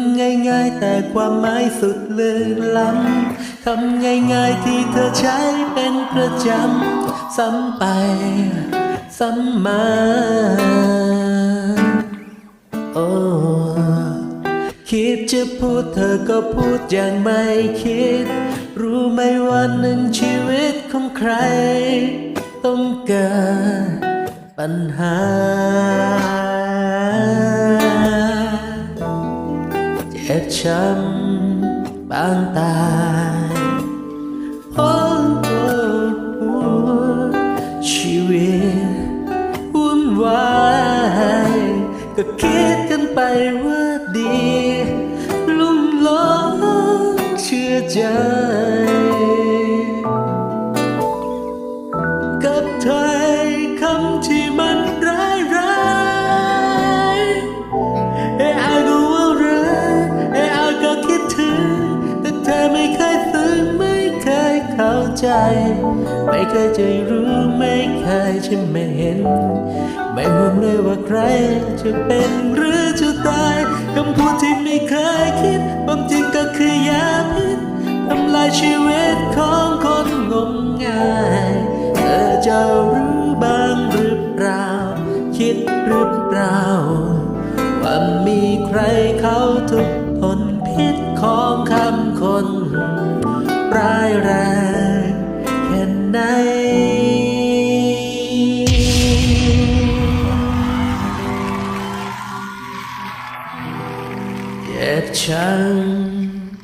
ำง่ายๆ แต่ความหมายสุดลึกล้ำคำง่ายๆที่เธอใช้เป็นประจำ ซ้ำไป ซ้ำมา โอ้คิดจะพูดเธอก็พูดอย่างไม่คิด รู้ไหมว่าหนึ่งชีวิตของใคร ต้องเกิดปัญหา เจ็บช้ำบางตายโอ้โอ้โอ้ชีวิตวุ่นวายก็คิดกันไปว่าดี ลุ่มหลงเชื่อใจ เข้าใจ ไม่เคยจะรู้ไม่เคยจะไม่เห็น ไม่ห่วงเลยว่าใครจะเป็นหรือจะตายคำพูดที่ไม่เคยคิดความจริงก็คือยาพิษทำลายชีวิตของคนงมงายเธอจะรู้บ้างหรือเปล่า คิดหรือเปล่า ว่ามีใครเขาทุกทนพิษของคำคนร้ายแรง at Chang